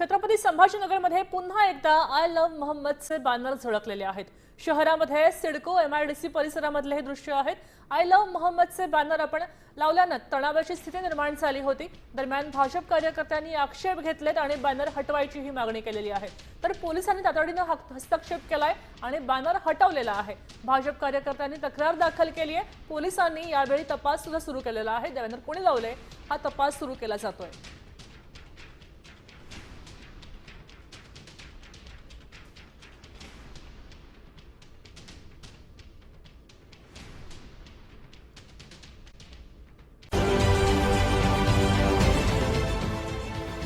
छत्रपती संभाजीनगरमध्ये पुन्हा एकदा आय लव्ह मोहम्मदचे बॅनर झळकलेले आहेत. शहरामध्ये सिडको एमआयडीसी परिसरामधले हे दृश्य आहेत. आय लव्ह मोहम्मदचे बॅनर आपण लावल्यानं तणावाची स्थिती निर्माण झाली होती. दरम्यान भाजप कार्यकर्त्यांनी आक्षेप घेतलेत आणि बॅनर हटवायची ही मागणी केलेली आहे. तर पोलिसांनी तातडीनं हस्तक्षेप केलाय आणि बॅनर हटवलेला आहे. भाजप कार्यकर्त्यांनी तक्रार दाखल केली आहे. पोलिसांनी यावेळी तपास सुद्धा सुरू केलेला आहे. बॅनर कोणी लावले हा तपास सुरू केला जातोय.